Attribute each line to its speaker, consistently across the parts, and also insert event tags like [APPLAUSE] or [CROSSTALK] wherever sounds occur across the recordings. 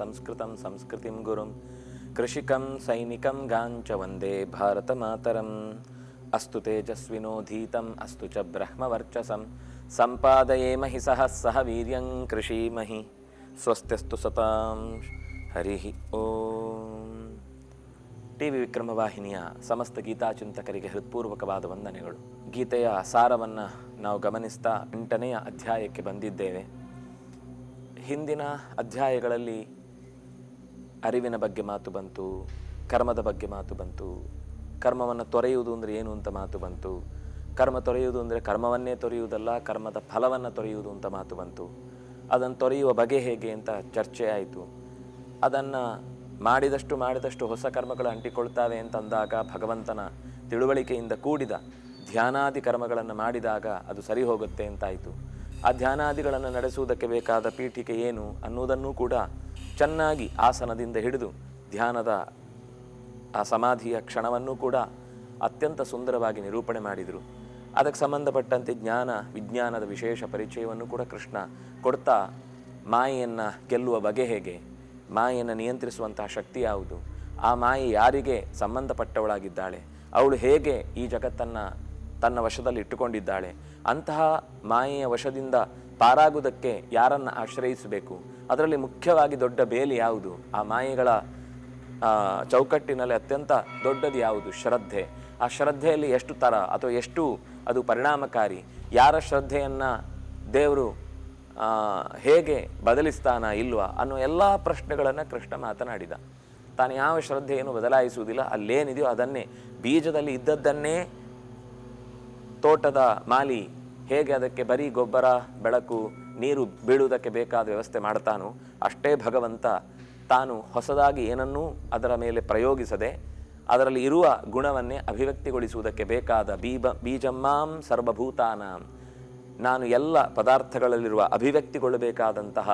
Speaker 1: ಸಂಸ್ಕೃತಂ ಸಂಸ್ಕೃತಿಂ ಗುರುಂ ಕೃಷಿಕಂ ಸೈನಿಕಂ ಗಾಂಚ ವಂದೇ ಭಾರತ ಮಾತರಂ ಅಸ್ತು ತೇಜಸ್ವಿನೋಧೀತಂ ಅಸ್ತು ಚ ಬ್ರಹ್ಮವರ್ಚಸಂ ಸಂಪಾದಯೇಮಹಿ ಸಹ ಸಹ ವೀರ್ಯಂ ಕೃಷೀಮಹಿ ಸ್ವಸ್ತ್ಯಸ್ತು ಸತಾಂ ಹರಿ ಓಂ ಟಿ ವಿ ವಿಕ್ರಮವಾಹಿನಿಯ ಸಮಸ್ತ ಗೀತಾಚಿಂತಕರಿಗೆ ಹೃತ್ಪೂರ್ವಕವಾದ ವಂದನೆಗಳು. ಗೀತೆಯ ಸಾರವನ್ನು ನಾವು ಗಮನಿಸ್ತಾ ಎಂಟನೆಯ ಅಧ್ಯಾಯಕ್ಕೆ ಬಂದಿದ್ದೇವೆ. ಹಿಂದಿನ ಅಧ್ಯಾಯಗಳಲ್ಲಿ ಅರಿವಿನ ಬಗ್ಗೆ ಮಾತು ಬಂತು, ಕರ್ಮದ ಬಗ್ಗೆ ಮಾತು ಬಂತು, ಕರ್ಮವನ್ನು ತೊರೆಯುವುದು ಅಂದರೆ ಏನು ಅಂತ ಮಾತು ಬಂತು. ಕರ್ಮ ತೊರೆಯುವುದು ಅಂದರೆ ಕರ್ಮವನ್ನೇ ತೊರೆಯುವುದಲ್ಲ, ಕರ್ಮದ ಫಲವನ್ನು ತೊರೆಯುವುದು ಅಂತ ಮಾತು ಬಂತು. ಅದನ್ನು ತೊರೆಯುವ ಬಗೆ ಹೇಗೆ ಅಂತ ಚರ್ಚೆ ಆಯಿತು. ಅದನ್ನು ಮಾಡಿದಷ್ಟು ಮಾಡಿದಷ್ಟು ಹೊಸ ಕರ್ಮಗಳು ಅಂಟಿಕೊಳ್ತಾವೆ ಅಂತಂದಾಗ ಭಗವಂತನ ತಿಳುವಳಿಕೆಯಿಂದ ಕೂಡಿದ ಧ್ಯಾನಾದಿ ಕರ್ಮಗಳನ್ನು ಮಾಡಿದಾಗ ಅದು ಸರಿ ಹೋಗುತ್ತೆ ಅಂತಾಯಿತು ಆ ಧ್ಯಾನಾದಿಗಳನ್ನು ನಡೆಸುವುದಕ್ಕೆ ಬೇಕಾದ ಪೀಠಿಕೆ ಏನು ಅನ್ನುವುದನ್ನೂ ಕೂಡ ಚೆನ್ನಾಗಿ ಆಸನದಿಂದ ಹಿಡಿದು ಧ್ಯಾನದ ಆ ಸಮಾಧಿಯ ಕ್ಷಣವನ್ನೂ ಕೂಡ ಅತ್ಯಂತ ಸುಂದರವಾಗಿ ನಿರೂಪಣೆ ಮಾಡಿದರು. ಅದಕ್ಕೆ ಸಂಬಂಧಪಟ್ಟಂತೆ ಜ್ಞಾನ, ವಿಜ್ಞಾನದ ವಿಶೇಷ ಪರಿಚಯವನ್ನು ಕೂಡ ಕೃಷ್ಣ ಕೊಡ್ತಾ ಮಾಯೆಯನ್ನು ಗೆಲ್ಲುವ ಬಗೆ ಹೇಗೆ, ಮಾಯೆಯನ್ನು ನಿಯಂತ್ರಿಸುವಂತಹ ಶಕ್ತಿ ಯಾವುದು, ಆ ಮಾಯೆ ಯಾರಿಗೆ ಸಂಬಂಧಪಟ್ಟವಳಾಗಿದ್ದಾಳೆ, ಅವಳು ಹೇಗೆ ಈ ಜಗತ್ತನ್ನು ತನ್ನ ವಶದಲ್ಲಿ ಇಟ್ಟುಕೊಂಡಿದ್ದಾಳೆ, ಅಂತಹ ಮಾಯೆಯ ವಶದಿಂದ ಪಾರಾಗುವುದಕ್ಕೆ ಯಾರನ್ನು ಆಶ್ರಯಿಸಬೇಕು ಅದರಲ್ಲಿ ಮುಖ್ಯವಾಗಿ ದೊಡ್ಡ ಬೇಲಿ ಯಾವುದು? ಆ ಮಾಯೆಗಳ ಚೌಕಟ್ಟಿನಲ್ಲಿ ಅತ್ಯಂತ ದೊಡ್ಡದು ಯಾವುದು? ಶ್ರದ್ಧೆ. ಆ ಶ್ರದ್ಧೆಯಲ್ಲಿ ಎಷ್ಟು ತರ ಅಥವಾ ಎಷ್ಟು ಅದು ಪರಿಣಾಮಕಾರಿ? ಯಾರ ಶ್ರದ್ಧೆಯನ್ನು ದೇವರು ಹೇಗೆ ಬದಲಿಸ್ತಾನ ಇಲ್ವಾ ಅನ್ನೋ ಎಲ್ಲ ಪ್ರಶ್ನೆಗಳನ್ನು ಕೃಷ್ಣ ಮಾತನಾಡಿದ. ತಾನು ಯಾವ ಶ್ರದ್ಧೆಯನ್ನು ಬದಲಾಯಿಸುವುದಿಲ್ಲ, ಅಲ್ಲೇನಿದೆಯೋ ಅದನ್ನೇ. ಬೀಜದಲ್ಲಿ ಇದ್ದದ್ದನ್ನೇ ತೋಟದ ಮಾಲಿ ಹೇಗೆ ಅದಕ್ಕೆ ಬರೀ ಗೊಬ್ಬರ, ಬೆಳಕು ನೀರು ಬೀಳುವುದಕ್ಕೆ ಬೇಕಾದ ವ್ಯವಸ್ಥೆ ಮಾಡ್ತಾನೋ ಅಷ್ಟೇ ಭಗವಂತ ತಾನು ಹೊಸದಾಗಿ ಏನನ್ನೂ ಅದರ ಮೇಲೆ ಪ್ರಯೋಗಿಸದೆ ಅದರಲ್ಲಿ ಇರುವ ಗುಣವನ್ನೇ ಅಭಿವ್ಯಕ್ತಿಗೊಳಿಸುವುದಕ್ಕೆ ಬೇಕಾದ ಬೀಬ ಬೀಜಮ್ಮಾಂ ಸರ್ವಭೂತಾನಾಂ. ನಾನು ಎಲ್ಲ ಪದಾರ್ಥಗಳಲ್ಲಿರುವ ಅಭಿವ್ಯಕ್ತಿಗೊಳ್ಳಬೇಕಾದಂತಹ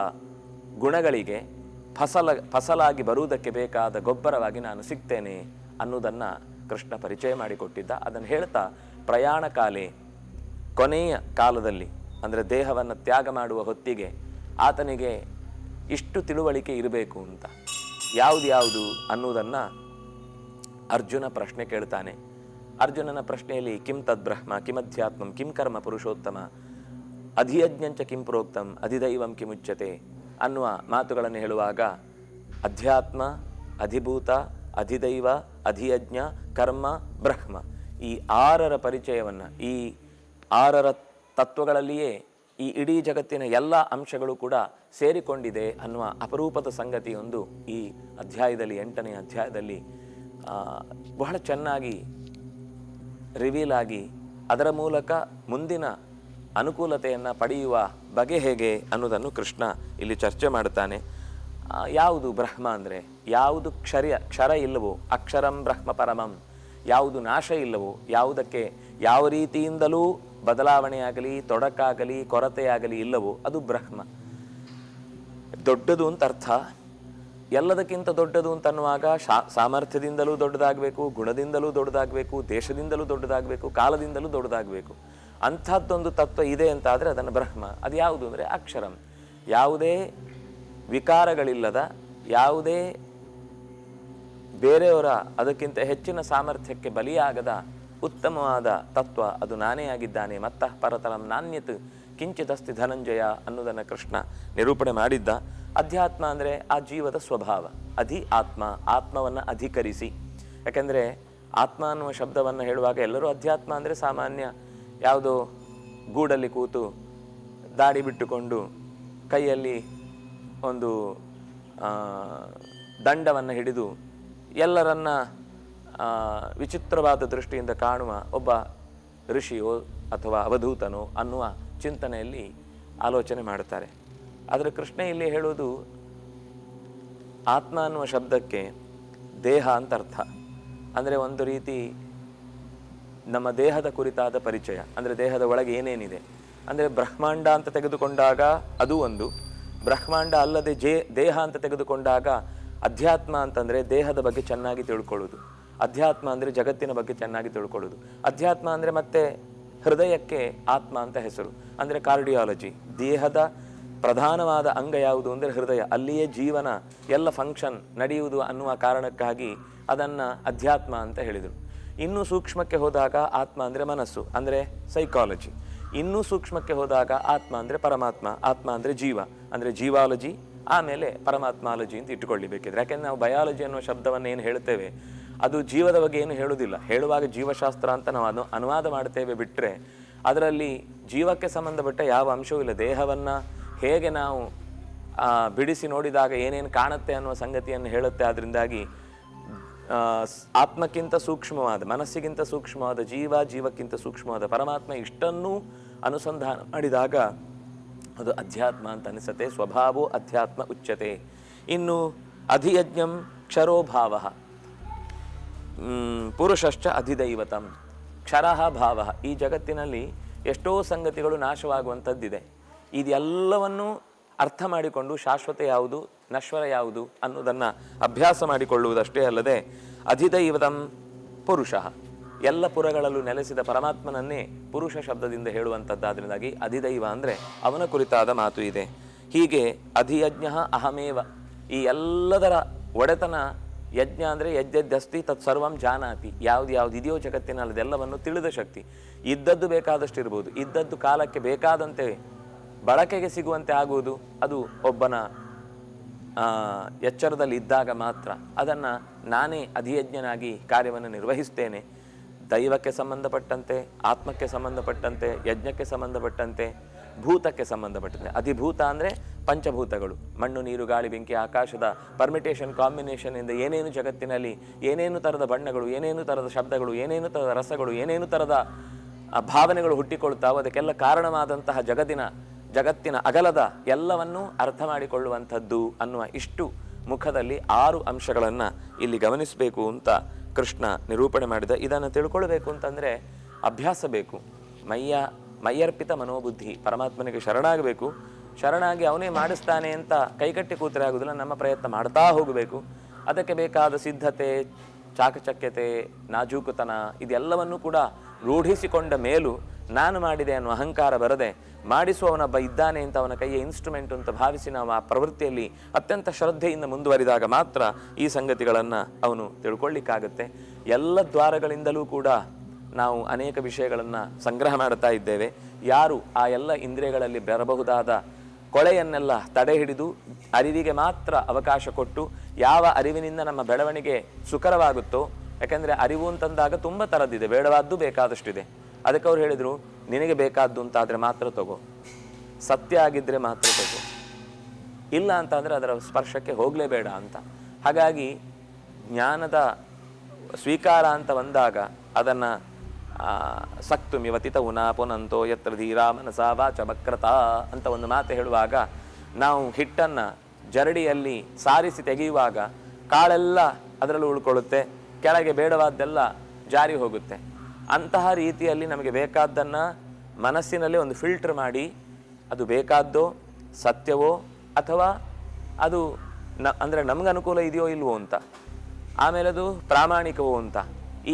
Speaker 1: ಗುಣಗಳಿಗೆ ಫಸಲ ಫಸಲಾಗಿ ಬರುವುದಕ್ಕೆ ಬೇಕಾದ ಗೊಬ್ಬರವಾಗಿ ನಾನು ಸಿಗ್ತೇನೆ ಅನ್ನೋದನ್ನು ಕೃಷ್ಣ ಪರಿಚಯ ಮಾಡಿಕೊಟ್ಟಿದ್ದ. ಅದನ್ನು ಹೇಳ್ತಾ ಪ್ರಯಾಣ ಕಾಲೇ ಕೊನೆಯ ಕಾಲದಲ್ಲಿ ಅಂದರೆ ದೇಹವನ್ನು ತ್ಯಾಗ ಮಾಡುವ ಹೊತ್ತಿಗೆ ಆತನಿಗೆ ಇಷ್ಟು ತಿಳುವಳಿಕೆ ಇರಬೇಕು ಅಂತ. ಯಾವುದು ಯಾವುದು ಅನ್ನುವುದನ್ನು ಅರ್ಜುನ ಪ್ರಶ್ನೆ ಕೇಳ್ತಾನೆ. ಅರ್ಜುನನ ಪ್ರಶ್ನೆಯಲ್ಲಿ ಕಿಂ ತದ್ಬ್ರಹ್ಮ ಕಿಮಧ್ಯಾತ್ಮಂ ಕಿಂ ಕರ್ಮ ಪುರುಷೋತ್ತಮ, ಅಧಿಯಜ್ಞಂಚ ಕಿಂ ಪ್ರೋಕ್ತಂ, ಅಧಿದೈವಂ ಕಿಮುಚ್ಯತೆ ಅನ್ನುವ ಮಾತುಗಳನ್ನು ಹೇಳುವಾಗ ಅಧ್ಯಾತ್ಮ, ಅಧಿಭೂತ, ಅಧಿದೈವ, ಅಧಿಯಜ್ಞ, ಕರ್ಮ, ಬ್ರಹ್ಮ ಈ ಆರರ ಪರಿಚಯವನ್ನು ಈ ಆರರ ತತ್ವಗಳಲ್ಲಿಯೇ ಈ ಇಡೀ ಜಗತ್ತಿನ ಎಲ್ಲ ಅಂಶಗಳು ಕೂಡ ಸೇರಿಕೊಂಡಿದೆ ಅನ್ನುವ ಅಪರೂಪದ ಸಂಗತಿಯೊಂದು ಈ ಅಧ್ಯಾಯದಲ್ಲಿ, ಎಂಟನೇ ಅಧ್ಯಾಯದಲ್ಲಿ ಬಹಳ ಚೆನ್ನಾಗಿ ರಿವೀಲ್ ಆಗಿ ಅದರ ಮೂಲಕ ಮುಂದಿನ ಅನುಕೂಲತೆಯನ್ನು ಪಡೆಯುವ ಬಗೆ ಹೇಗೆ ಅನ್ನೋದನ್ನು ಕೃಷ್ಣ ಇಲ್ಲಿ ಚರ್ಚೆ ಮಾಡುತ್ತಾನೆ. ಯಾವುದು ಬ್ರಹ್ಮ ಅಂದರೆ? ಯಾವುದು ಕ್ಷರ್ಯ ಕ್ಷರ ಇಲ್ಲವೋ? ಅಕ್ಷರಂ ಬ್ರಹ್ಮ ಪರಮಂ. ಯಾವುದು ನಾಶ ಇಲ್ಲವೋ? ಯಾವುದಕ್ಕೆ? ಯಾವ ರೀತಿಯಿಂದಲೂ ಬದಲಾವಣೆಯಾಗಲಿ, ತೊಡಕಾಗಲಿ, ಕೊರತೆಯಾಗಲಿ ಇಲ್ಲವೋ ಅದು ಬ್ರಹ್ಮ. ದೊಡ್ಡದು ಅಂತ ಅರ್ಥ. ಎಲ್ಲದಕ್ಕಿಂತ ದೊಡ್ಡದು ಅಂತ ಅನ್ನುವಾಗ ಶಾ, ಸಾಮರ್ಥ್ಯದಿಂದಲೂ ದೊಡ್ಡದಾಗಬೇಕು, ಗುಣದಿಂದಲೂ ದೊಡ್ಡದಾಗಬೇಕು, ದೇಶದಿಂದಲೂ ದೊಡ್ಡದಾಗಬೇಕು, ಕಾಲದಿಂದಲೂ ದೊಡ್ಡದಾಗಬೇಕು. ಅಂಥದ್ದೊಂದು ತತ್ವ ಇದೆ ಅಂತ ಆದರೆ ಅದನ್ನು ಬ್ರಹ್ಮ. ಅದು ಯಾವುದು ಅಂದರೆ ಅಕ್ಷರಂ. ಯಾವುದೇ ವಿಕಾರಗಳಿಲ್ಲದ, ಯಾವುದೇ ಬೇರೆಯವರ ಅದಕ್ಕಿಂತ ಹೆಚ್ಚಿನ ಸಾಮರ್ಥ್ಯಕ್ಕೆ ಬಲಿಯಾಗದ ಉತ್ತಮವಾದ ತತ್ವ, ಅದು ನಾನೇ ಆಗಿದ್ದಾನೆ, ಮತ್ತ ಪರತರಂ ನಾಣ್ಯತ್ ಕಿಂಚಿದಸ್ತಿ ಧನಂಜಯ ಅನ್ನೋದನ್ನು ಕೃಷ್ಣ ನಿರೂಪಣೆ ಮಾಡಿದ್ದ. ಅಧ್ಯಾತ್ಮ ಅಂದರೆ ಆ ಜೀವದ ಸ್ವಭಾವ, ಅಧಿ ಆತ್ಮ, ಆತ್ಮವನ್ನು ಅಧಿಕರಿಸಿ. ಯಾಕೆಂದರೆ ಆತ್ಮ ಅನ್ನುವ ಶಬ್ದವನ್ನು ಹೇಳುವಾಗ ಎಲ್ಲರೂ ಅಧ್ಯಾತ್ಮ ಅಂದರೆ ಸಾಮಾನ್ಯ ಯಾವುದೋ ಗೂಡಲ್ಲಿ ಕೂತು ದಾಡಿ ಬಿಟ್ಟುಕೊಂಡು ಕೈಯಲ್ಲಿ ಒಂದು ದಂಡವನ್ನು ಹಿಡಿದು ಎಲ್ಲರನ್ನ ವಿಚಿತ್ರವಾದ ದೃಷ್ಟಿಯಿಂದ ಕಾಣುವ ಒಬ್ಬ ಋಷಿಯೋ ಅಥವಾ ಅವಧೂತನೋ ಅನ್ನುವ ಚಿಂತನೆಯಲ್ಲಿ ಆಲೋಚನೆ ಮಾಡುತ್ತಾರೆ. ಆದರೆ ಕೃಷ್ಣ ಇಲ್ಲಿ ಹೇಳುವುದು ಆತ್ಮ ಅನ್ನುವ ಶಬ್ದಕ್ಕೆ ದೇಹ ಅಂತ ಅರ್ಥ. ಅಂದರೆ ಒಂದು ರೀತಿ ನಮ್ಮ ದೇಹದ ಕುರಿತಾದ ಪರಿಚಯ. ಅಂದರೆ ದೇಹದ ಒಳಗೆ ಏನೇನಿದೆ. ಅಂದರೆ ಬ್ರಹ್ಮಾಂಡ ಅಂತ ತೆಗೆದುಕೊಂಡಾಗ ಅದು ಒಂದು. ಬ್ರಹ್ಮಾಂಡ ಅಲ್ಲದೆ ಜೇ, ದೇಹ ಅಂತ ತೆಗೆದುಕೊಂಡಾಗ ಅಧ್ಯಾತ್ಮ ಅಂತಂದರೆ ದೇಹದ ಬಗ್ಗೆ ಚೆನ್ನಾಗಿ ತಿಳ್ಕೊಳ್ಳೋದು ಅಧ್ಯಾತ್ಮ ಅಂದರೆ ಜಗತ್ತಿನ ಬಗ್ಗೆ ಚೆನ್ನಾಗಿ ತಿಳ್ಕೊಳ್ಳೋದು. ಅಧ್ಯಾತ್ಮ ಅಂದರೆ ಮತ್ತೆ ಹೃದಯಕ್ಕೆ ಆತ್ಮ ಅಂತ ಹೆಸರು. ಅಂದರೆ ಕಾರ್ಡಿಯಾಲಜಿ. ದೇಹದ ಪ್ರಧಾನವಾದ ಅಂಗ ಯಾವುದು ಅಂದರೆ ಹೃದಯ. ಅಲ್ಲಿಯೇ ಜೀವನ, ಎಲ್ಲ ಫಂಕ್ಷನ್ ನಡೆಯುವುದು ಅನ್ನುವ ಕಾರಣಕ್ಕಾಗಿ ಅದನ್ನು ಅಧ್ಯಾತ್ಮ ಅಂತ ಹೇಳಿದರು. ಇನ್ನೂ ಸೂಕ್ಷ್ಮಕ್ಕೆ ಹೋದಾಗ ಆತ್ಮ ಅಂದರೆ ಮನಸ್ಸು, ಅಂದರೆ ಸೈಕಾಲಜಿ ಇನ್ನೂ ಸೂಕ್ಷ್ಮಕ್ಕೆ ಹೋದಾಗ ಆತ್ಮ ಅಂದರೆ ಪರಮಾತ್ಮ, ಆತ್ಮ ಅಂದರೆ ಜೀವ. ಅಂದರೆ ಜೀವಾಲಜಿ, ಆಮೇಲೆ ಪರಮಾತ್ಮಾಲಜಿ ಅಂತ ಇಟ್ಟುಕೊಳ್ಳಿ ಬೇಕಿದ್ರೆ. ಯಾಕೆಂದರೆ ನಾವು ಬಯಾಲಜಿ ಅನ್ನುವ ಶಬ್ದವನ್ನು ಏನು ಹೇಳ್ತೇವೆ? ಅದು ಜೀವದ ಬಗ್ಗೆ ಏನು ಹೇಳುವುದಿಲ್ಲ. ಹೇಳುವಾಗ ಜೀವಶಾಸ್ತ್ರ ಅಂತ ನಾವು ಅನು, ಅನುವಾದ ಮಾಡ್ತೇವೆ ಬಿಟ್ಟರೆ ಅದರಲ್ಲಿ ಜೀವಕ್ಕೆ ಸಂಬಂಧಪಟ್ಟ ಯಾವ ಅಂಶವೂ ಇಲ್ಲ. ದೇಹವನ್ನು ಹೇಗೆ ನಾವು ಬಿಡಿಸಿ ನೋಡಿದಾಗ ಏನೇನು ಕಾಣುತ್ತೆ ಅನ್ನುವ ಸಂಗತಿಯನ್ನು ಹೇಳುತ್ತೆ. ಅದರಿಂದಾಗಿ ಆತ್ಮಕ್ಕಿಂತ ಸೂಕ್ಷ್ಮವಾದ, ಮನಸ್ಸಿಗಿಂತ ಸೂಕ್ಷ್ಮವಾದ, ಜೀವ ಜೀವಕ್ಕಿಂತ ಸೂಕ್ಷ್ಮವಾದ ಪರಮಾತ್ಮ ಇಷ್ಟನ್ನೂ ಅನುಸಂಧಾನ ಮಾಡಿದಾಗ ಅದು ಅಧ್ಯಾತ್ಮ ಅಂತ ಅನಿಸುತ್ತೆ. ಸ್ವಭಾವೋ ಅಧ್ಯಾತ್ಮ ಉಚ್ಯತೆ. ಇನ್ನು ಅಧಿಯಜ್ಞಂ ಕ್ಷರೋಭಾವ ಪುರುಷಶ್ಚ ಅಧಿದೈವತಂ. ಕ್ಷರಃ ಭಾವ. ಈ ಜಗತ್ತಿನಲ್ಲಿ ಎಷ್ಟೋ ಸಂಗತಿಗಳು ನಾಶವಾಗುವಂಥದ್ದಿದೆ. ಇದೆಲ್ಲವನ್ನು ಅರ್ಥ ಮಾಡಿಕೊಂಡು ಶಾಶ್ವತ ಯಾವುದು, ನಶ್ವರ ಯಾವುದು ಅನ್ನೋದನ್ನು ಅಭ್ಯಾಸ ಮಾಡಿಕೊಳ್ಳುವುದಷ್ಟೇ ಅಲ್ಲದೆ, ಅಧಿದೈವತಂ ಪುರುಷ. ಎಲ್ಲ ಪುರಗಳಲ್ಲೂ ನೆಲೆಸಿದ ಪರಮಾತ್ಮನನ್ನೇ ಪುರುಷ ಶಬ್ದದಿಂದ ಹೇಳುವಂಥದ್ದಾದ್ರಿಂದಾಗಿ ಅಧಿದೈವ ಅಂದರೆ ಅವನ ಕುರಿತಾದ ಮಾತು ಇದೆ. ಹೀಗೆ ಅಧಿಯಜ್ಞ ಅಹಮೇವ. ಈ ಎಲ್ಲದರ ಒಡೆತನ ಯಜ್ಞ ಅಂದರೆ ಯಜ್ಞದ್ದಸ್ತಿ ತತ್ ಸರ್ವಂ ಜಾನಾತಿ. ಯಾವ್ದು ಯಾವ್ದು ಇದೆಯೋ ಜಗತ್ತಿನಲ್ಲಿ ಅದೆಲ್ಲವನ್ನು ತಿಳಿದ ಶಕ್ತಿ. ಇದ್ದದ್ದು ಬೇಕಾದಷ್ಟು ಇರ್ಬೋದು. ಇದ್ದದ್ದು ಕಾಲಕ್ಕೆ ಬೇಕಾದಂತೆ ಬಳಕೆಗೆ ಸಿಗುವಂತೆ ಆಗುವುದು, ಅದು ಒಬ್ಬನ ಎಚ್ಚರದಲ್ಲಿ ಇದ್ದಾಗ ಮಾತ್ರ. ಅದನ್ನು ನಾನೇ ಅಧಿಯಜ್ಞನಾಗಿ ಕಾರ್ಯವನ್ನು ನಿರ್ವಹಿಸ್ತೇನೆ. ದೈವಕ್ಕೆ ಸಂಬಂಧಪಟ್ಟಂತೆ, ಆತ್ಮಕ್ಕೆ ಸಂಬಂಧಪಟ್ಟಂತೆ, ಯಜ್ಞಕ್ಕೆ ಸಂಬಂಧಪಟ್ಟಂತೆ ಭೂತಕ್ಕೆ ಸಂಬಂಧಪಟ್ಟಿದೆ. ಅಧಿಭೂತ ಅಂದರೆ ಪಂಚಭೂತಗಳು. ಮಣ್ಣು, ನೀರು, ಗಾಳಿ, ಬೆಂಕಿ, ಆಕಾಶದ ಪರ್ಮಿಟೇಷನ್ ಕಾಂಬಿನೇಷನಿಂದ ಏನೇನು ಜಗತ್ತಿನಲ್ಲಿ ಏನೇನು ಥರದ ಬಣ್ಣಗಳು, ಏನೇನು ಥರದ ಶಬ್ದಗಳು, ಏನೇನು ಥರದ ರಸಗಳು, ಏನೇನು ಥರದ ಭಾವನೆಗಳು ಹುಟ್ಟಿಕೊಳ್ತಾವೋ ಅದಕ್ಕೆಲ್ಲ ಕಾರಣವಾದಂತಹ ಜಗತ್ತಿನ ಜಗತ್ತಿನ ಅಗಲದ ಎಲ್ಲವನ್ನೂ ಅರ್ಥ ಮಾಡಿಕೊಳ್ಳುವಂಥದ್ದು ಅನ್ನುವ ಇಷ್ಟು ಮುಖದಲ್ಲಿ ಆರು ಅಂಶಗಳನ್ನು ಇಲ್ಲಿ ಗಮನಿಸಬೇಕು ಅಂತ ಕೃಷ್ಣ ನಿರೂಪಣೆ ಮಾಡಿದ. ಇದನ್ನು ತಿಳ್ಕೊಳ್ಬೇಕು ಅಂತಂದರೆ ಅಭ್ಯಾಸ ಬೇಕು. ಮೈಯ ಮೈಯರ್ಪಿತ ಮನೋಬುದ್ಧಿ, ಪರಮಾತ್ಮನಿಗೆ ಶರಣಾಗಬೇಕು. ಶರಣಾಗಿ ಅವನೇ ಮಾಡಿಸ್ತಾನೆ ಅಂತ ಕೈಕಟ್ಟಿ ಕೂತರೆ ಆಗುದಿಲ್ಲ, ನಮ್ಮ ಪ್ರಯತ್ನ ಮಾಡ್ತಾ ಹೋಗಬೇಕು. ಅದಕ್ಕೆ ಬೇಕಾದ ಸಿದ್ಧತೆ, ಚಾಕಚಕ್ಯತೆ, ನಾಜೂಕುತನ ಇದೆಲ್ಲವನ್ನೂ ಕೂಡ ರೂಢಿಸಿಕೊಂಡ ಮೇಲೂ ನಾನು ಮಾಡಿದೆ ಅನ್ನುವ ಅಹಂಕಾರ ಬರದೆ ಮಾಡಿಸುವವನೊಬ್ಬ ಇದ್ದಾನೆ ಅಂತ ಅವನ ಕೈಯ ಇನ್ಸ್ಟ್ರೂಮೆಂಟ್ ಅಂತ ಭಾವಿಸಿ ನಾವು ಆ ಪ್ರವೃತ್ತಿಯಲ್ಲಿ ಅತ್ಯಂತ ಶ್ರದ್ಧೆಯಿಂದ ಮುಂದುವರಿದಾಗ ಮಾತ್ರ ಈ ಸಂಗತಿಗಳನ್ನು ಅವನು ತಿಳ್ಕೊಳ್ಳಿಕ್ಕಾಗುತ್ತೆ ಎಲ್ಲ ದ್ವಾರಗಳಿಂದಲೂ ಕೂಡ ನಾವು ಅನೇಕ ವಿಷಯಗಳನ್ನು ಸಂಗ್ರಹ ಮಾಡುತ್ತಾ ಇದ್ದೇವೆ. ಯಾರು ಆ ಎಲ್ಲ ಇಂದ್ರಿಯಗಳಲ್ಲಿ ಬರಬಹುದಾದ ಕೊಳೆಯನ್ನೆಲ್ಲ ತಡೆ ಹಿಡಿದು ಅರಿವಿಗೆ ಮಾತ್ರ ಅವಕಾಶ ಕೊಟ್ಟು ಯಾವ ಅರಿವಿನಿಂದ ನಮ್ಮ ಬೆಳವಣಿಗೆ ಸುಕರವಾಗುತ್ತೋ ಯಾಕೆಂದರೆ ಅರಿವು ಅಂತಂದಾಗ ತುಂಬ ಥರದ್ದಿದೆ ಬೇಡವಾದ್ದು ಬೇಕಾದಷ್ಟಿದೆ. ಅದಕ್ಕೆ ಅವ್ರು ಹೇಳಿದರು, ನಿನಗೆ ಬೇಕಾದ್ದು ಅಂತಾದರೆ ಮಾತ್ರ ತಗೋ. ಸತ್ಯ ಆಗಿದ್ದರೆ ಮಾತ್ರ ತಗೋ. ಇಲ್ಲ ಅಂತಂದರೆ ಅದರ ಸ್ಪರ್ಶಕ್ಕೆ ಹೋಗಲೇಬೇಡ ಅಂತ. ಹಾಗಾಗಿ ಜ್ಞಾನದ ಸ್ವೀಕಾರ ಅಂತ ಬಂದಾಗ ಅದನ್ನು ಸಕ್ತು ಮಿವತಿತ ಉನಾ ಪುನಂತೋ ಯತ್ರ ಧೀರಾ ಮನಸಾ ವಾಚ ವಕ್ರತಾ ಅಂತ ಒಂದು ಮಾತು ಹೇಳುವಾಗ, ನಾವು ಹಿಟ್ಟನ್ನು ಜರಡಿಯಲ್ಲಿ ಸಾರಿಸಿ ತೆಗೆಯುವಾಗ ಕಾಳೆಲ್ಲ ಅದರಲ್ಲೂ ಉಳ್ಕೊಳ್ಳುತ್ತೆ, ಕೆಳಗೆ ಬೇಡವಾದ್ದೆಲ್ಲ ಜಾರಿ ಹೋಗುತ್ತೆ. ಅಂತಹ ರೀತಿಯಲ್ಲಿ ನಮಗೆ ಬೇಕಾದ್ದನ್ನು ಮನಸ್ಸಿನಲ್ಲಿ ಒಂದು ಫಿಲ್ಟರ್ ಮಾಡಿ, ಅದು ಬೇಕಾದ್ದೋ, ಸತ್ಯವೋ, ಅಥವಾ ಅದು ನ, ಅಂದರೆ ನಮ್ಗೆ ಅನುಕೂಲ ಇದೆಯೋ ಇಲ್ವೋ ಅಂತ ಆಮೇಲೆ ಅದು ಪ್ರಾಮಾಣಿಕವೋ ಅಂತ,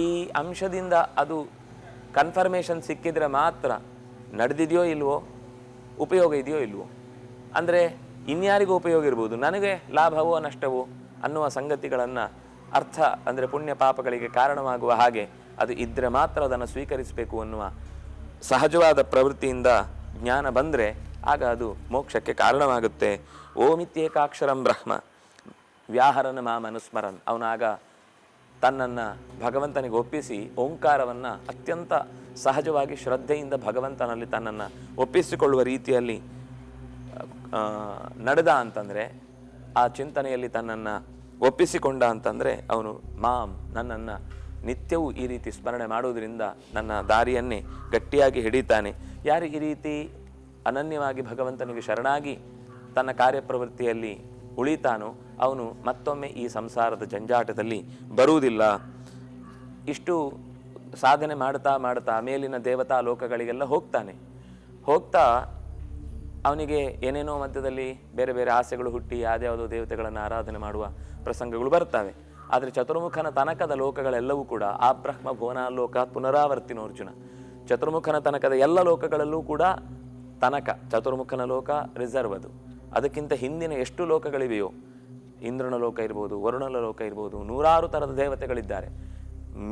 Speaker 1: ಈ ಅಂಶದಿಂದ ಅದು ಕನ್ಫರ್ಮೇಷನ್ ಸಿಕ್ಕಿದ್ರೆ ಮಾತ್ರ ನಡೆದಿದೆಯೋ ಇಲ್ವೋ, ಉಪಯೋಗ ಇದೆಯೋ ಇಲ್ವೋ. ಅಂದರೆ ಇನ್ಯಾರಿಗೂ ಉಪಯೋಗ ಇರ್ಬೋದು. ನನಗೆ ಲಾಭವೋ ನಷ್ಟವೋ ಅನ್ನುವ ಸಂಗತಿಗಳನ್ನು ಅರ್ಥ ಅಂದರೆ ಪುಣ್ಯ ಪಾಪಗಳಿಗೆ ಕಾರಣವಾಗುವ ಹಾಗೆ ಅದು ಇದ್ದರೆ ಮಾತ್ರ ಅದನ್ನು ಸ್ವೀಕರಿಸಬೇಕು ಅನ್ನುವ ಸಹಜವಾದ ಪ್ರವೃತ್ತಿಯಿಂದ ಜ್ಞಾನ ಬಂದರೆ ಆಗ ಅದು ಮೋಕ್ಷಕ್ಕೆ ಕಾರಣವಾಗುತ್ತೆ. ಓಮಿತ್ಯೇಕಾಕ್ಷರಂ ಬ್ರಹ್ಮ. ವ್ಯಾಹರನ ಮಾಂ ಅನುಸ್ಮರನ್ ಅವನಾಗ ತನ್ನನ್ನು ಭಗವಂತನಿಗೆ ಒಪ್ಪಿಸಿ ಓಂಕಾರವನ್ನು ಅತ್ಯಂತ ಸಹಜವಾಗಿ ಶ್ರದ್ಧೆಯಿಂದ ಭಗವಂತನಲ್ಲಿ ತನ್ನನ್ನು ಒಪ್ಪಿಸಿಕೊಳ್ಳುವ ರೀತಿಯಲ್ಲಿ ನಡೆದ ಅಂತಂದರೆ, ಆ ಚಿಂತನೆಯಲ್ಲಿ ತನ್ನನ್ನು ಒಪ್ಪಿಸಿಕೊಂಡ ಅಂತಂದರೆ ಅವನು, ಮಾಂ, ನನ್ನನ್ನು ನಿತ್ಯವೂ ಈ ರೀತಿ ಸ್ಮರಣೆ ಮಾಡುವುದರಿಂದ ನನ್ನ ದಾರಿಯನ್ನೇ ಗಟ್ಟಿಯಾಗಿ ಹಿಡಿತಾನೆ ಯಾರು ಈ ರೀತಿ ಅನನ್ಯವಾಗಿ ಭಗವಂತನಿಗೆ ಶರಣಾಗಿ ತನ್ನ ಕಾರ್ಯಪ್ರವೃತ್ತಿಯಲ್ಲಿ ಉಳಿತಾನೋ ಅವನು ಮತ್ತೊಮ್ಮೆ ಈ ಸಂಸಾರದ ಜಂಜಾಟದಲ್ಲಿ ಬರುವುದಿಲ್ಲ. ಇಷ್ಟು ಸಾಧನೆ ಮಾಡ್ತಾ ಮಾಡ್ತಾ ಮೇಲಿನ ದೇವತಾ ಲೋಕಗಳಿಗೆಲ್ಲ ಹೋಗ್ತಾನೆ. ಹೋಗ್ತಾ ಅವನಿಗೆ ಏನೇನೋ ಮಧ್ಯದಲ್ಲಿ ಬೇರೆ ಬೇರೆ ಆಸೆಗಳು ಹುಟ್ಟಿ ಯಾವುದ್ಯಾವುದೋ ದೇವತೆಗಳನ್ನು ಆರಾಧನೆ ಮಾಡುವ ಪ್ರಸಂಗಗಳು ಬರ್ತವೆ ಆದರೆ ಚತುರ್ಮುಖನ ತನಕದ ಲೋಕಗಳೆಲ್ಲವೂ ಕೂಡ ಆ ಬ್ರಹ್ಮ ಭುವನಾಲೋಕ ಪುನರಾವರ್ತಿನೋ ಅರ್ಜುನ. ಚತುರ್ಮುಖನ ತನಕದ ಎಲ್ಲ ಲೋಕಗಳಲ್ಲೂ ಕೂಡ ತನಕ. ಚತುರ್ಮುಖನ ಲೋಕ ರಿಸರ್ವ್ ಅದು. ಅದಕ್ಕಿಂತ ಹಿಂದಿನ ಎಷ್ಟು ಲೋಕಗಳಿವೆಯೋ, ಇಂದ್ರನ ಲೋಕ ಇರ್ಬೋದು, ವರುಣನ ಲೋಕ ಇರ್ಬೋದು, ನೂರಾರು ಥರದ ದೇವತೆಗಳಿದ್ದಾರೆ.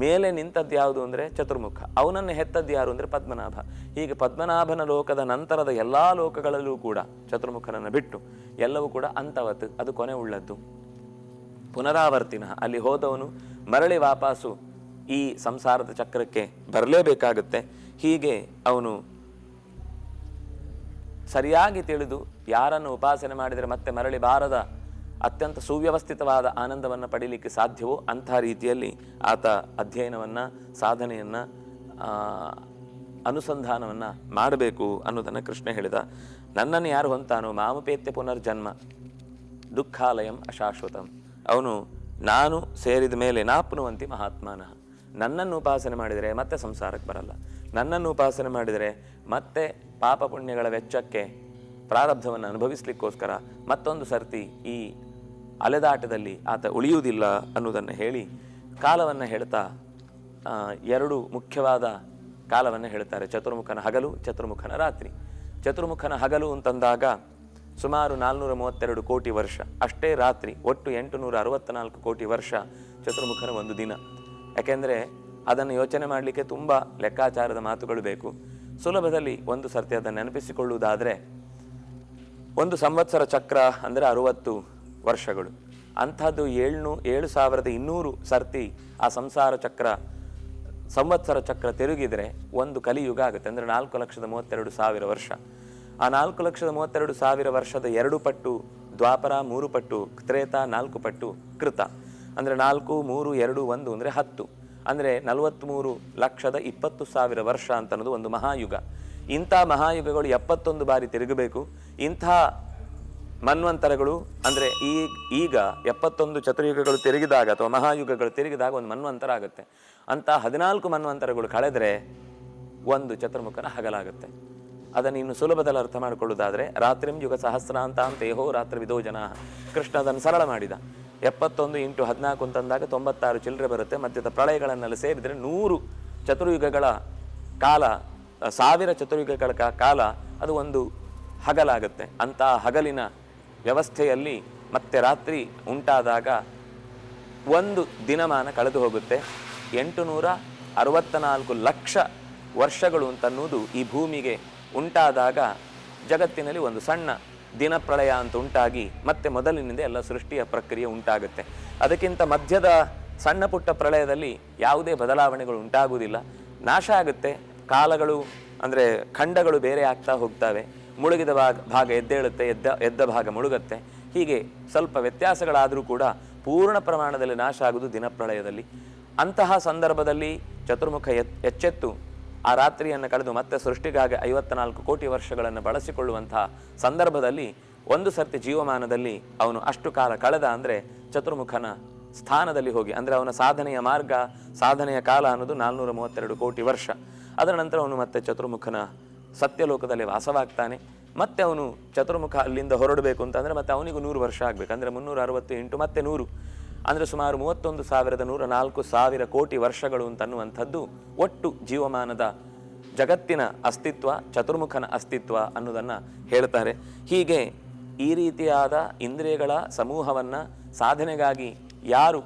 Speaker 1: ಮೇಲೆ ನಿಂತದ್ದು ಯಾವುದು ಅಂದರೆ ಚತುರ್ಮುಖ. ಅವನನ್ನು ಹೆತ್ತದ್ದು ಯಾರು ಅಂದರೆ ಪದ್ಮನಾಭ. ಹೀಗೆ ಪದ್ಮನಾಭನ ಲೋಕದ ನಂತರದ ಎಲ್ಲ ಲೋಕಗಳಲ್ಲೂ ಕೂಡ ಚತುರ್ಮುಖನನ್ನು ಬಿಟ್ಟು ಎಲ್ಲವೂ ಕೂಡ ಅಂತವತ್ತು, ಅದು ಕೊನೆ ಉಳ್ಳದ್ದು. ಪುನರಾವರ್ತಿನ, ಅಲ್ಲಿ ಹೋದವನು ಮರಳಿ ವಾಪಾಸು ಈ ಸಂಸಾರದ ಚಕ್ರಕ್ಕೆ ಬರಲೇಬೇಕಾಗುತ್ತೆ. ಹೀಗೆ ಅವನು ಸರಿಯಾಗಿ ತಿಳಿದು ಯಾರನ್ನು ಉಪಾಸನೆ ಮಾಡಿದರೆ ಮತ್ತೆ ಮರಳಿ ಬಾರದ ಅತ್ಯಂತ ಸುವ್ಯವಸ್ಥಿತವಾದ ಆನಂದವನ್ನು ಪಡೀಲಿಕ್ಕೆ ಸಾಧ್ಯವೋ ಅಂಥ ರೀತಿಯಲ್ಲಿ ಆತ ಅಧ್ಯಯನವನ್ನು, ಸಾಧನೆಯನ್ನು ಅನುಸಂಧಾನವನ್ನು ಮಾಡಬೇಕು ಅನ್ನೋದನ್ನು ಕೃಷ್ಣ ಹೇಳಿದ. ನನ್ನನ್ನು ಯಾರು ಹೊಂತಾನೋ ಮಾಮಪೇತ್ಯ ಪುನರ್ಜನ್ಮ, ದುಃಖಾಲಯಂ ಅಶಾಶ್ವತಂ. ಅವನು, ನಾನು ಸೇರಿದ ಮೇಲೆ ನಾಪ್ನುವಂತಿ ಮಹಾತ್ಮನಃ. ನನ್ನನ್ನು ಉಪಾಸನೆ ಮಾಡಿದರೆ ಮತ್ತೆ ಸಂಸಾರಕ್ಕೆ ಬರಲ್ಲ. ನನ್ನನ್ನು ಉಪಾಸನೆ ಮಾಡಿದರೆ ಮತ್ತೆ ಪಾಪ ಪುಣ್ಯಗಳ ವೆಚ್ಚಕ್ಕೆ ಪ್ರಾರಬ್ಧವನ್ನು ಅನುಭವಿಸಲಿಕ್ಕೋಸ್ಕರ ಮತ್ತೊಂದು ಸರ್ತಿ ಈ ಅಲೆದಾಟದಲ್ಲಿ ಆತ ಉಳಿಯುವುದಿಲ್ಲ ಅನ್ನೋದನ್ನು ಹೇಳಿ ಕಾಲವನ್ನು ಹೇಳ್ತಾ ಎರಡು ಮುಖ್ಯವಾದ ಕಾಲವನ್ನು ಹೇಳ್ತಾರೆ. ಚತುರ್ಮುಖನ ಹಗಲು, ಚತುರ್ಮುಖನ ರಾತ್ರಿ. ಚತುರ್ಮುಖನ ಹಗಲು ಅಂತಂದಾಗ ಸುಮಾರು ನಾಲ್ನೂರ ಮೂವತ್ತೆರಡು ಕೋಟಿ ವರ್ಷ. ಅಷ್ಟೇ ರಾತ್ರಿ, ಒಟ್ಟು ಎಂಟುನೂರ ಅರವತ್ತ್ನಾಲ್ಕು ಕೋಟಿ ವರ್ಷ ಚತುರ್ಮುಖನ ಒಂದು ದಿನ. ಯಾಕೆಂದರೆ ಅದನ್ನು ಯೋಚನೆ ಮಾಡಲಿಕ್ಕೆ ತುಂಬ ಲೆಕ್ಕಾಚಾರದ ಮಾತುಗಳು ಬೇಕು. ಸುಲಭದಲ್ಲಿ ಒಂದು ಸರ್ತಿ ಅದನ್ನು ನೆನಪಿಸಿಕೊಳ್ಳುವುದಾದರೆ, ಒಂದು ಸಂವತ್ಸರ ಚಕ್ರ ಅಂದರೆ ಅರುವತ್ತು ವರ್ಷಗಳು. ಅಂಥದ್ದು ಏಳ್ನೂ, ಏಳು ಸಾವಿರದ ಇನ್ನೂರು ಸರ್ತಿ ಆ ಸಂಸಾರ ಚಕ್ರ, ಸಂವತ್ಸರ ಚಕ್ರ ತಿರುಗಿದರೆ ಒಂದು ಕಲಿಯುಗ ಆಗುತ್ತೆ. ಅಂದರೆ ನಾಲ್ಕು ಲಕ್ಷದ ಮೂವತ್ತೆರಡು ಸಾವಿರ ವರ್ಷ. ಆ ನಾಲ್ಕು ಲಕ್ಷದ ಮೂವತ್ತೆರಡು ಸಾವಿರ ವರ್ಷದ ಎರಡು ಪಟ್ಟು ದ್ವಾಪರ, ಮೂರು ಪಟ್ಟು ತ್ರೇತ, ನಾಲ್ಕು ಪಟ್ಟು ಕೃತ. ಅಂದರೆ ನಾಲ್ಕು, ಮೂರು, ಎರಡು, ಒಂದು ಅಂದರೆ ಹತ್ತು. ಅಂದರೆ ನಲವತ್ತ್ಮೂರು ಲಕ್ಷದ ಇಪ್ಪತ್ತು ಸಾವಿರ ವರ್ಷ ಅಂತ ಅನ್ನೋದು ಒಂದು ಮಹಾಯುಗ. ಇಂಥ ಮಹಾಯುಗಗಳು ಎಪ್ಪತ್ತೊಂದು ಬಾರಿ ತಿರುಗಬೇಕು. ಇಂಥ ಮನ್ವಂತರಗಳು ಅಂದರೆ ಈ ಈಗ ಎಪ್ಪತ್ತೊಂದು ಚತುರ್ಯುಗಗಳು ತಿರುಗಿದಾಗ ಅಥವಾ ಮಹಾಯುಗಗಳು ತಿರುಗಿದಾಗ ಒಂದು ಮನ್ವಂತರ ಆಗುತ್ತೆ. ಅಂತ ಹದಿನಾಲ್ಕು ಮನ್ವಂತರಗಳು ಕಳೆದರೆ ಒಂದು ಚತುರ್ಮುಖನ ಹಗಲಾಗುತ್ತೆ. ಅದನ್ನು ಇನ್ನು ಸುಲಭದಲ್ಲಿ ಅರ್ಥ ಮಾಡಿಕೊಳ್ಳುವುದಾದರೆ ರಾತ್ರಿಂ ಯುಗ ಸಹಸ್ರ ಅಂತ ಏಹೋ ರಾತ್ರಿ ವಿಧೋ ಜನ. ಕೃಷ್ಣ ಅದನ್ನು ಸರಳ ಮಾಡಿದ. ಎಪ್ಪತ್ತೊಂದು ಇಂಟು ಹದಿನಾಲ್ಕು ಅಂತಂದಾಗ ತೊಂಬತ್ತಾರು ಚಿಲ್ಲರೆ ಬರುತ್ತೆ. ಮತ್ತೆ ಪ್ರಳಯಗಳನ್ನೆಲ್ಲ ಸೇರಿದರೆ ನೂರು ಚತುರ್ಯುಗಗಳ ಕಾಲ ಸಾವಿರ ಚತುರ್ಯುಗಗಳ ಕಾಲ ಅದು ಒಂದು ಹಗಲಾಗುತ್ತೆ. ಅಂತಹ ಹಗಲಿನ ವ್ಯವಸ್ಥೆಯಲ್ಲಿ ಮತ್ತೆ ರಾತ್ರಿ ಉಂಟಾದಾಗ ಒಂದು ದಿನಮಾನ ಕಳೆದು ಹೋಗುತ್ತೆ. ಎಂಟು ನೂರ ಅರವತ್ತ ನಾಲ್ಕು ಲಕ್ಷ ವರ್ಷಗಳು ಅಂತನ್ನುವುದು ಈ ಭೂಮಿಗೆ ಉಂಟಾದಾಗ ಜಗತ್ತಿನಲ್ಲಿ ಒಂದು ಸಣ್ಣ ದಿನ ಪ್ರಳಯ ಅಂತ ಉಂಟಾಗಿ ಮತ್ತೆ ಮೊದಲಿನಿಂದ ಎಲ್ಲ ಸೃಷ್ಟಿಯ ಪ್ರಕ್ರಿಯೆ ಉಂಟಾಗುತ್ತೆ. ಅದಕ್ಕಿಂತ ಮಧ್ಯದ ಸಣ್ಣ ಪುಟ್ಟ ಪ್ರಳಯದಲ್ಲಿ ಯಾವುದೇ ಬದಲಾವಣೆಗಳು ಉಂಟಾಗುವುದಿಲ್ಲ. ನಾಶ ಆಗುತ್ತೆ. ಕಾಲಗಳು ಅಂದರೆ ಖಂಡಗಳು ಬೇರೆ ಆಗ್ತಾ ಹೋಗ್ತವೆ. ಮುಳುಗಿದ ಭಾಗ ಭಾಗ ಎದ್ದೇಳುತ್ತೆ, ಎದ್ದ ಎದ್ದ ಭಾಗ ಮುಳುಗತ್ತೆ. ಹೀಗೆ ಸ್ವಲ್ಪ ವ್ಯತ್ಯಾಸಗಳಾದರೂ ಕೂಡ ಪೂರ್ಣ ಪ್ರಮಾಣದಲ್ಲಿ ನಾಶ ಆಗುವುದು ದಿನಪ್ರಳಯದಲ್ಲಿ. ಅಂತಹ ಸಂದರ್ಭದಲ್ಲಿ ಚತುರ್ಮುಖ ಎಚ್ಚೆತ್ತು ಆ ರಾತ್ರಿಯನ್ನು ಕಳೆದು ಮತ್ತೆ ಸೃಷ್ಟಿಗಾಗಿ ಐವತ್ತ ನಾಲ್ಕು ಕೋಟಿ ವರ್ಷಗಳನ್ನು ಬಳಸಿಕೊಳ್ಳುವಂತಹ ಸಂದರ್ಭದಲ್ಲಿ ಒಂದು ಸರ್ತಿ ಜೀವಮಾನದಲ್ಲಿ ಅವನು ಅಷ್ಟು ಕಾಲ ಕಳೆದ ಅಂದರೆ ಚತುರ್ಮುಖನ ಸ್ಥಾನದಲ್ಲಿ ಹೋಗಿ, ಅಂದರೆ ಅವನ ಸಾಧನೆಯ ಮಾರ್ಗ, ಸಾಧನೆಯ ಕಾಲ ಅನ್ನೋದು ನಾಲ್ನೂರ ಮೂವತ್ತೆರಡು ಕೋಟಿ ವರ್ಷ. ಅದರ ನಂತರ ಅವನು ಮತ್ತೆ ಚತುರ್ಮುಖನ ಸತ್ಯಲೋಕದಲ್ಲಿ ವಾಸವಾಗ್ತಾನೆ. ಮತ್ತೆ ಅವನು ಚತುರ್ಮುಖ ಅಲ್ಲಿಂದ ಹೊರಡಬೇಕು ಅಂತಂದರೆ ಮತ್ತೆ ಅವನಿಗೂ ನೂರು ವರ್ಷ ಆಗಬೇಕು. ಅಂದರೆ ಮುನ್ನೂರ ಅರವತ್ತು ಎಂಟು ಮತ್ತೆ ನೂರು. ಅಂದರೆ ಸುಮಾರು ಮೂವತ್ತೊಂದು ಸಾವಿರದ ನೂರ ನಾಲ್ಕು ಸಾವಿರ ಕೋಟಿ ವರ್ಷಗಳು ಅಂತನ್ನುವಂಥದ್ದು ಒಟ್ಟು ಜೀವಮಾನದ ಜಗತ್ತಿನ ಅಸ್ತಿತ್ವ, ಚತುರ್ಮುಖನ ಅಸ್ತಿತ್ವ ಅನ್ನೋದನ್ನು ಹೇಳ್ತಾರೆ. ಹೀಗೆ ಈ ರೀತಿಯಾದ ಇಂದ್ರಿಯಗಳ ಸಮೂಹವನ್ನು ಸಾಧನೆಗಾಗಿ ಯಾರು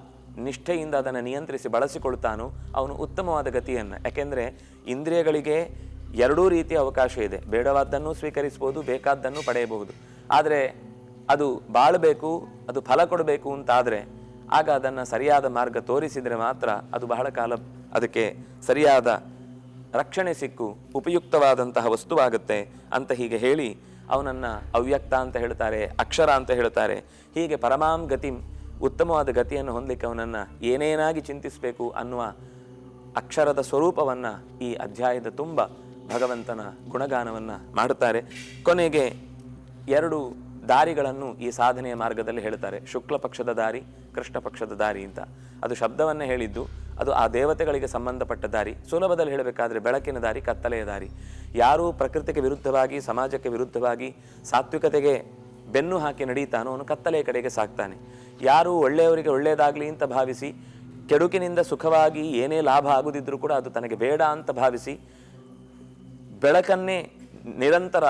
Speaker 1: ನಿಷ್ಠೆಯಿಂದ ಅದನ್ನು ನಿಯಂತ್ರಿಸಿ ಬಳಸಿಕೊಳ್ತಾನೋ ಅವನು ಉತ್ತಮವಾದ ಗತಿಯನ್ನು. ಯಾಕೆಂದರೆ ಇಂದ್ರಿಯಗಳಿಗೆ ಎರಡೂ ರೀತಿಯ ಅವಕಾಶ ಇದೆ. ಬೇಡವಾದ್ದನ್ನು ಸ್ವೀಕರಿಸ್ಬೋದು, ಬೇಕಾದ್ದನ್ನು ಪಡೆಯಬಹುದು. ಆದರೆ ಅದು ಬಾಳಬೇಕು, ಅದು ಫಲ ಕೊಡಬೇಕು ಅಂತಾದರೆ ಆಗ ಅದನ್ನು ಸರಿಯಾದ ಮಾರ್ಗ ತೋರಿಸಿದರೆ ಮಾತ್ರ ಅದು ಬಹಳ ಕಾಲ ಅದಕ್ಕೆ ಸರಿಯಾದ ರಕ್ಷಣೆ ಸಿಕ್ಕು, ಉಪಯುಕ್ತವಾದಂತಹ ವಸ್ತುವಾಗುತ್ತೆ ಅಂತ ಹೀಗೆ ಹೇಳಿ ಅವನನ್ನು ಅವ್ಯಕ್ತ ಅಂತ ಹೇಳ್ತಾರೆ, ಅಕ್ಷರ ಅಂತ ಹೇಳ್ತಾರೆ. ಹೀಗೆ ಪರಮಾಂ ಗತಿಂ, ಉತ್ತಮವಾದ ಗತಿಯನ್ನು ಹೊಂದಲಿಕ್ಕೆ ಅವನನ್ನು ಏನೇನಾಗಿ ಚಿಂತಿಸಬೇಕು ಅನ್ನುವ ಅಕ್ಷರದ ಸ್ವರೂಪವನ್ನು ಈ ಅಧ್ಯಾಯದ ತುಂಬ ಭಗವಂತನ ಗುಣಗಾನವನ್ನು ಮಾಡುತ್ತಾರೆ. ಕೊನೆಗೆ ಎರಡು ದಾರಿಗಳನ್ನು ಈ ಸಾಧನೆಯ ಮಾರ್ಗದಲ್ಲಿ ಹೇಳ್ತಾರೆ. ಶುಕ್ಲ ಪಕ್ಷದ ದಾರಿ ಕೃಷ್ಣ ಪಕ್ಷದ ದಾರಿ ಅಂತ. ಅದು ಶಬ್ದವನ್ನೇ ಹೇಳಿದ್ದು. ಅದು ಆ ದೇವತೆಗಳಿಗೆ ಸಂಬಂಧಪಟ್ಟ ದಾರಿ. ಸುಲಭದಲ್ಲಿ ಹೇಳಬೇಕಾದ್ರೆ ಬೆಳಕಿನ ದಾರಿ, ಕತ್ತಲೆಯ ದಾರಿ. ಯಾರು ಪ್ರಕೃತಿಗೆ ವಿರುದ್ಧವಾಗಿ, ಸಮಾಜಕ್ಕೆ ವಿರುದ್ಧವಾಗಿ, ಸಾತ್ವಿಕತೆಗೆ ಬೆನ್ನು ಹಾಕಿ ನಡೀತಾನೋ ಅವನು ಕತ್ತಲೆಯ ಕಡೆಗೆ ಸಾಕ್ತಾನೆ. ಯಾರು ಒಳ್ಳೆಯವರಿಗೆ ಒಳ್ಳೆಯದಾಗಲಿ ಅಂತ ಭಾವಿಸಿ, ಕೆಡುಕಿನಿಂದ ಸುಖವಾಗಿ ಏನೇ ಲಾಭ ಆಗುದಿದ್ರೂ ಕೂಡ ಅದು ತನಗೆ ಬೇಡ ಅಂತ ಭಾವಿಸಿ, ಬೆಳಕನ್ನೇ ನಿರಂತರ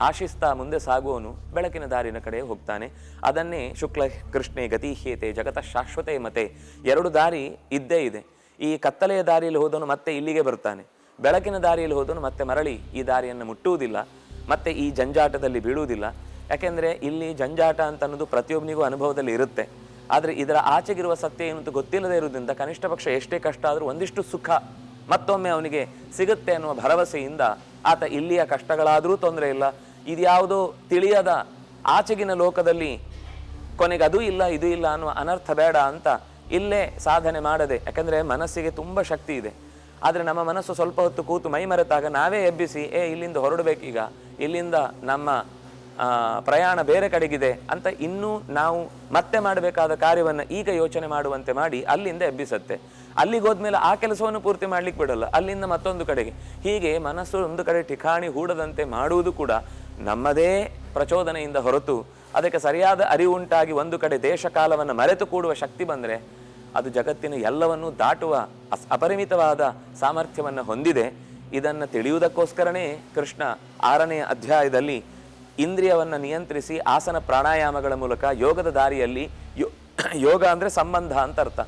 Speaker 1: ಆಶಿಸ್ತಾ ಮುಂದೆ ಸಾಗುವನು ಬೆಳಕಿನ ದಾರಿನ ಕಡೆ ಹೋಗ್ತಾನೆ. ಅದನ್ನೇ ಶುಕ್ಲ ಕೃಷ್ಣೆ ಗತಿಹ್ಯತೆ ಜಗತ ಶಾಶ್ವತೆ ಮತೆ. ಎರಡು ದಾರಿ ಇದ್ದೇ ಇದೆ. ಈ ಕತ್ತಲೆಯ ದಾರಿಯಲ್ಲಿ ಹೋದನು ಮತ್ತೆ ಇಲ್ಲಿಗೆ ಬರ್ತಾನೆ ಬೆಳಕಿನ ದಾರಿಯಲ್ಲಿ ಹೋದನು ಮತ್ತೆ ಮರಳಿ ಈ ದಾರಿಯನ್ನು ಮುಟ್ಟುವುದಿಲ್ಲ. ಮತ್ತೆ ಈ ಜಂಜಾಟದಲ್ಲಿ ಬೀಳುವುದಿಲ್ಲ. ಯಾಕೆಂದರೆ ಇಲ್ಲಿ ಜಂಜಾಟ ಅಂತ ಅನ್ನೋದು ಪ್ರತಿಯೊಬ್ಬನಿಗೂ ಅನುಭವದಲ್ಲಿ ಇರುತ್ತೆ. ಆದರೆ ಇದರ ಆಚೆಗಿರುವ ಸತ್ಯ ಏನು ಅಂತ ಗೊತ್ತಿಲ್ಲದೆ ಇರುವುದರಿಂದ ಕನಿಷ್ಠ ಪಕ್ಷ ಎಷ್ಟೇ ಕಷ್ಟ ಆದರೂ ಒಂದಿಷ್ಟು ಸುಖ ಮತ್ತೊಮ್ಮೆ ಅವನಿಗೆ ಸಿಗುತ್ತೆ ಅನ್ನುವ ಭರವಸೆಯಿಂದ ಆತ ಇಲ್ಲಿಯ ಕಷ್ಟಗಳಾದರೂ ತೊಂದರೆ ಇಲ್ಲ. ಇದ್ಯಾವುದೋ ತಿಳಿಯದ ಆಚೆಗಿನ ಲೋಕದಲ್ಲಿ ಕೊನೆಗೆ ಅದು ಇಲ್ಲ, ಇದು ಇಲ್ಲ ಅನ್ನುವ ಅನರ್ಥ ಬೇಡ ಅಂತ ಇಲ್ಲೇ ಸಾಧನೆ ಮಾಡದೆ. ಯಾಕಂದರೆ ಮನಸ್ಸಿಗೆ ತುಂಬ ಶಕ್ತಿ ಇದೆ. ಆದರೆ ನಮ್ಮ ಮನಸ್ಸು ಸ್ವಲ್ಪ ಹೊತ್ತು ಕೂತು ಮೈ ಮರೆತಾಗ ನಾವೇ ಎಬ್ಬಿಸಿ, ಏ, ಇಲ್ಲಿಂದ ಹೊರಡಬೇಕೀಗ, ಇಲ್ಲಿಂದ ನಮ್ಮ ಪ್ರಯಾಣ ಬೇರೆ ಕಡೆಗಿದೆ ಅಂತ ಇನ್ನೂ ನಾವು ಮತ್ತೆ ಮಾಡಬೇಕಾದ ಕಾರ್ಯವನ್ನು ಈಗ ಯೋಚನೆ ಮಾಡುವಂತೆ ಮಾಡಿ ಅಲ್ಲಿಂದ ಎಬ್ಬಿಸತ್ತೆ. ಅಲ್ಲಿಗೆ ಹೋದ್ಮೇಲೆ ಆ ಕೆಲಸವನ್ನು ಪೂರ್ತಿ ಮಾಡ್ಲಿಕ್ಕೆ ಬಿಡಲ್ಲ. ಅಲ್ಲಿಂದ ಮತ್ತೊಂದು ಕಡೆಗೆ. ಹೀಗೆ ಮನಸ್ಸು ಒಂದು ಕಡೆ ಠಿಕಾಣಿ ಹೂಡದಂತೆ ಮಾಡುವುದು ಕೂಡ ನಮ್ಮದೇ ಪ್ರಚೋದನೆಯಿಂದ ಹೊರತು ಅದಕ್ಕೆ ಸರಿಯಾದ ಅರಿವುಂಟಾಗಿ ಒಂದು ಕಡೆ ದೇಶಕಾಲವನ್ನು ಮರೆತು ಕೂಡುವ ಶಕ್ತಿ ಬಂದರೆ ಅದು ಜಗತ್ತಿನ ಎಲ್ಲವನ್ನೂ ದಾಟುವ ಅಸ್ ಅಪರಿಮಿತವಾದ ಸಾಮರ್ಥ್ಯವನ್ನು ಹೊಂದಿದೆ. ಇದನ್ನು ತಿಳಿಯುವುದಕ್ಕೋಸ್ಕರನೇ ಕೃಷ್ಣ ಆರನೆಯ ಅಧ್ಯಾಯದಲ್ಲಿ ಇಂದ್ರಿಯವನ್ನು ನಿಯಂತ್ರಿಸಿ ಆಸನ ಪ್ರಾಣಾಯಾಮಗಳ ಮೂಲಕ ಯೋಗದ ದಾರಿಯಲ್ಲಿ ಯೋ [CLEARS THROAT] ಯೋಗ ಅಂದರೆ ಸಂಬಂಧ ಅಂತ ಅರ್ಥ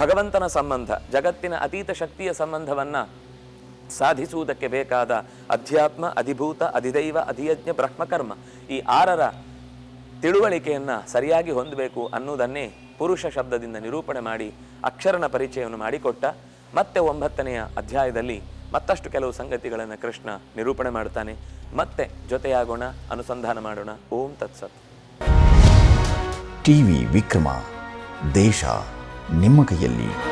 Speaker 1: ಭಗವಂತನ ಸಂಬಂಧ, ಜಗತ್ತಿನ ಅತೀತ ಶಕ್ತಿಯ ಸಂಬಂಧವನ್ನ ಸಾಧಿಸುವುದಕ್ಕೆ ಬೇಕಾದ ಅಧ್ಯಾತ್ಮ, ಅಧಿಭೂತ, ಅಧಿದೈವ, ಅಧಿಯಜ್ಞ, ಬ್ರಹ್ಮಕರ್ಮ ಈ ಆರರ ತಿಳುವಳಿಕೆಯನ್ನು ಸರಿಯಾಗಿ ಹೊಂದಬೇಕು ಅನ್ನುವುದನ್ನೇ ಪುರುಷ ಶಬ್ದದಿಂದ ನಿರೂಪಣೆ ಮಾಡಿ ಅಕ್ಷರನ ಪರಿಚಯವನ್ನು ಮಾಡಿಕೊಟ್ಟ. ಮತ್ತೆ ಒಂಬತ್ತನೆಯ ಅಧ್ಯಾಯದಲ್ಲಿ ಮತ್ತಷ್ಟು ಕೆಲವು ಸಂಗತಿಗಳನ್ನು ಕೃಷ್ಣ ನಿರೂಪಣೆ ಮಾಡ್ತಾನೆ. ಮತ್ತೆ ಜೊತೆಯಾಗೋಣ, ಅನುಸಂಧಾನ ಮಾಡೋಣ. ಓಂ ತತ್ಸತ್.
Speaker 2: ಟಿವಿ ವಿಕ್ರಮ, ದೇಶ ನಿಮ್ಮ ಕೈಯಲ್ಲಿ.